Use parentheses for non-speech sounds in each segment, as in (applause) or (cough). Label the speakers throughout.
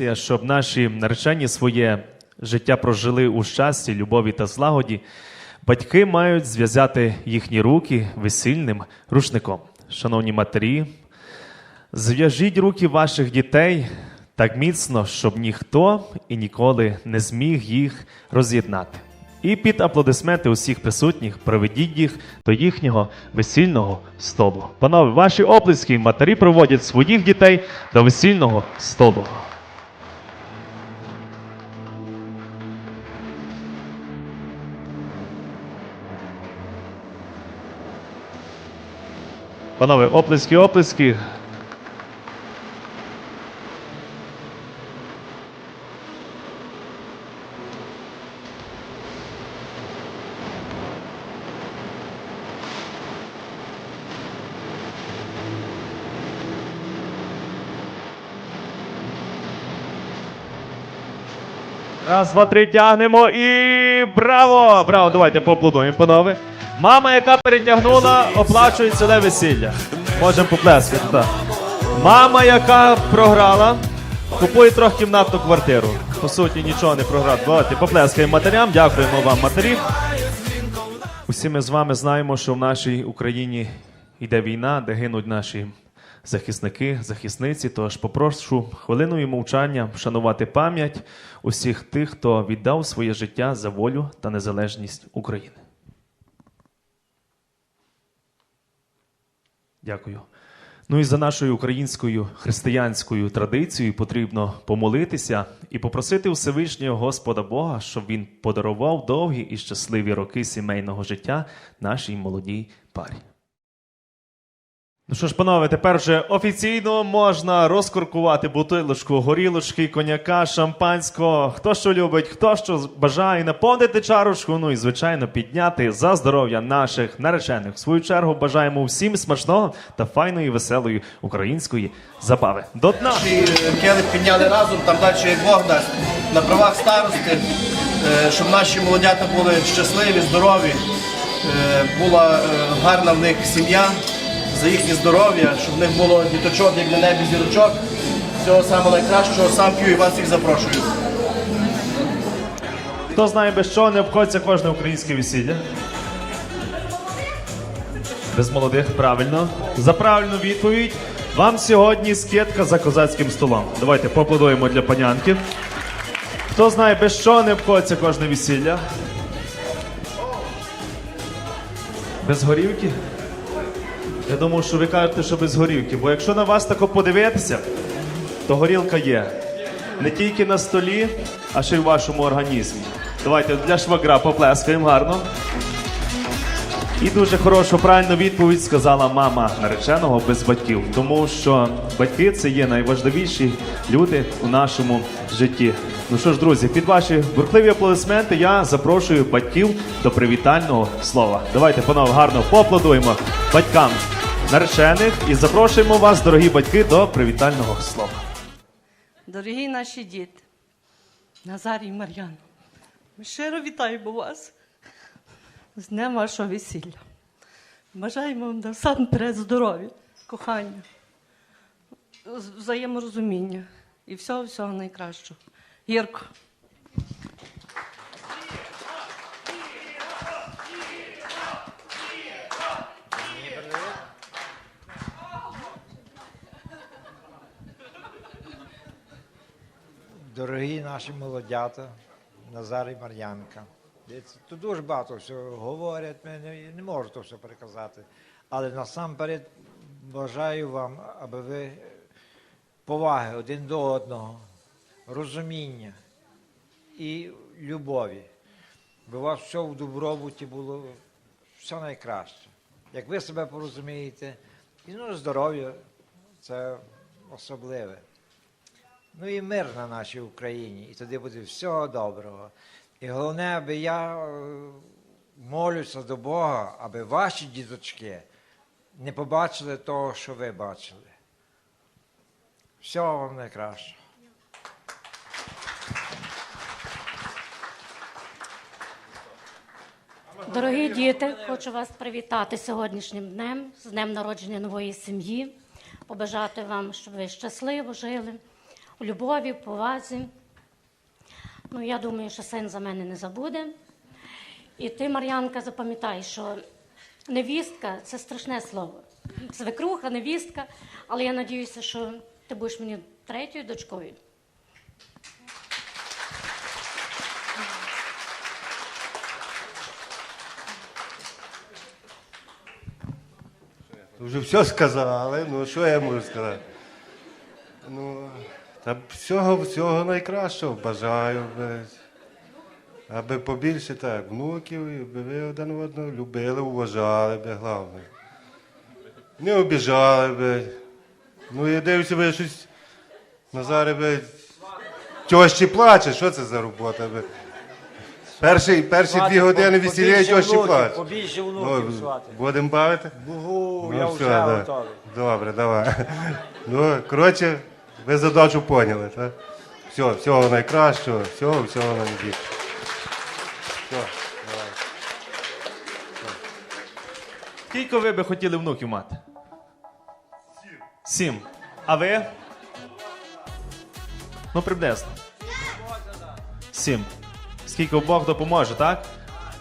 Speaker 1: Це щоб наші наречені своє життя прожили у щасті, любові та злагоді, батьки мають зв'язати їхні руки весільним рушником. Шановні матері, зв'яжіть руки ваших дітей так міцно, щоб ніхто і ніколи не зміг їх роз'єднати. І під аплодисменти усіх присутніх проведіть їх до їхнього весільного столу. Панове, ваші оплески матері проводять своїх дітей до весільного столу. Панове, оплески, оплески. Раз, два, три, тягнемо і браво! Браво! Давайте поаплодуємо, панове. Мама, яка перетягнула, оплачує ціле весілля. Можемо поплескати, так. Мама, яка програла, купує трохи кімнатну квартиру. По суті, нічого не програв. Давайте поплескаємо матерям, дякуємо вам, матері. Усі ми з вами знаємо, що в нашій Україні йде війна, де гинуть наші захисники, захисниці. Тож попрошу хвилиною мовчання вшанувати пам'ять усіх тих, хто віддав своє життя за волю та незалежність України. Дякую. Ну і за нашою українською християнською традицією потрібно помолитися і попросити Всевишнього Господа Бога, щоб він подарував довгі і щасливі роки сімейного життя нашій молодій парі. Ну що ж, панове, тепер вже офіційно можна розкуркувати бутилочку, горілочки, коньяка, шампанського. Хто що любить, хто що бажає наповнити чарочку. Ну і звичайно підняти за здоров'я наших наречених. В свою чергу бажаємо всім смачного та файної, веселої української забави. До дна!
Speaker 2: Келих підняли разом, там далі як Бог дасть, на правах старости, е, щоб наші молодята були щасливі, здорові, е, була е, гарна в них сім'я, за їхнє здоров'я, щоб в них було діточок, як на небі зірочок. Всього самого найкращого, сам п'ю і вас всіх запрошую.
Speaker 1: Хто знає, без чого не обходиться кожне українське весілля? Без молодих, правильно. За правильну відповідь вам сьогодні скидка за козацьким столом. Давайте поаплодуємо для панянки. Хто знає, без чого не обходиться кожне весілля? Без горівки? Я думав, що ви кажете, що без горівки, бо якщо на вас тако подивитися, то горілка є. Не тільки на столі, а ще й в вашому організмі. Давайте для швагра поплескаємо гарно. І дуже хорошу правильну відповідь сказала мама нареченого без батьків, тому що батьки це є найважливіші люди у нашому житті. Ну що ж, друзі, під ваші бурхливі аплодисменти я запрошую батьків до привітального слова. Давайте, панове, гарно поаплодуємо батькам наречених і запрошуємо вас, дорогі батьки, до привітального слова.
Speaker 3: Дорогі наші діти, Назарій і Мар'яна, ми щиро вітаємо вас з днем вашого весілля. Бажаємо вам насамперед здоров'я, кохання, взаєморозуміння і всього-всього найкращого. Гірко.
Speaker 4: Дорогі наші молодята, Назар і Мар'янка. Тут дуже багато всього говорять, ми не, не можу то все переказати. Але насамперед бажаю вам, аби ви поваги один до одного, розуміння і любові. Би у вас все в добробуті було все найкраще. Як ви себе порозумієте, і ну, здоров'я це особливе. Ну і мир на нашій Україні, і тоді буде всього доброго. І головне, аби я е, молюся до Бога, аби ваші діточки не побачили того, що ви бачили. Всього вам найкращого.
Speaker 5: Дорогі діти, хочу вас привітати сьогоднішнім днем, з днем народження нової сім'ї, побажати вам, щоб ви щасливо жили любові, повазі. Ну, я думаю, що син за мене не забуде. І ти, Мар'янка, запам'ятай, що невістка це страшне слово. Свекруха, невістка, але я надіюся, що ти будеш мені третьою дочкою.
Speaker 6: Вже все сказали, ну що я можу сказати? Ну, та всього, всього найкращого бажаю. би. Аби побільше так, внуків, і аби ви один одного любили, уважали би, головне. Не обіжали би. Ну, я дивлюся, ви щось Назаре би тьощі плаче, що це за робота? Би? Перші, перші дві години весілля
Speaker 4: Побільше
Speaker 6: тьощі
Speaker 4: внуків,
Speaker 6: плаче.
Speaker 4: Побільше внуків свати.
Speaker 6: будемо бавити?
Speaker 4: Бугу,
Speaker 6: Ну,
Speaker 4: я
Speaker 6: все,
Speaker 4: вже
Speaker 6: да.
Speaker 4: готовий.
Speaker 6: Добре, давай. (laughs) Ну, коротше, ви задачу поняли, так? Все, всього найкращого, всього, всього найбільшого. Все, давай.
Speaker 1: Скільки ви би хотіли внуків мати? Сім. А ви? Ну, приблизно. Сім. Скільки Бог допоможе, так?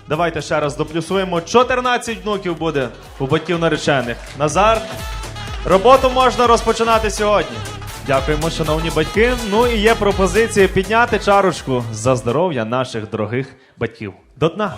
Speaker 1: Давайте ще раз доплюсуємо. 14 внуків буде у батьків наречених. Назар, роботу можна розпочинати сьогодні. Дякуємо, шановні батьки. Ну і є пропозиція підняти чарочку за здоров'я наших дорогих батьків. До дна.